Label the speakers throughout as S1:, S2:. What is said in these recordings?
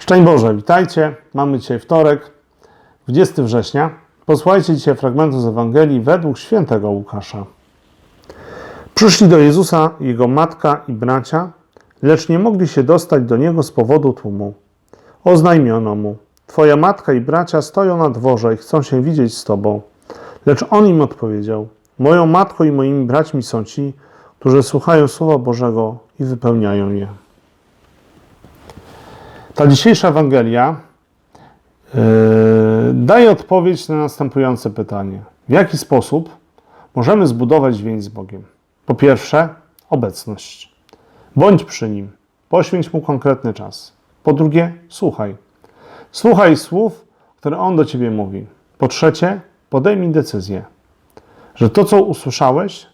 S1: Szczęść Boże, witajcie. Mamy dzisiaj wtorek, 20 września. Posłuchajcie dzisiaj fragmentu z Ewangelii według świętego Łukasza. Przyszli do Jezusa jego matka i bracia, lecz nie mogli się dostać do niego z powodu tłumu. Oznajmiono mu: Twoja matka i bracia stoją na dworze i chcą się widzieć z tobą. Lecz on im odpowiedział: Moją matką i moimi braćmi są ci, którzy słuchają Słowa Bożego i wypełniają je. Ta dzisiejsza Ewangelia yy, daje odpowiedź na następujące pytanie: w jaki sposób możemy zbudować więź z Bogiem? Po pierwsze, obecność. Bądź przy nim, poświęć mu konkretny czas. Po drugie, słuchaj. Słuchaj słów, które on do ciebie mówi. Po trzecie, podejmij decyzję, że to, co usłyszałeś,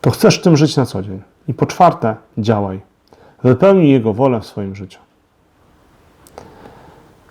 S1: to chcesz tym żyć na co dzień. I po czwarte, działaj. Wypełnij Jego wolę w swoim życiu.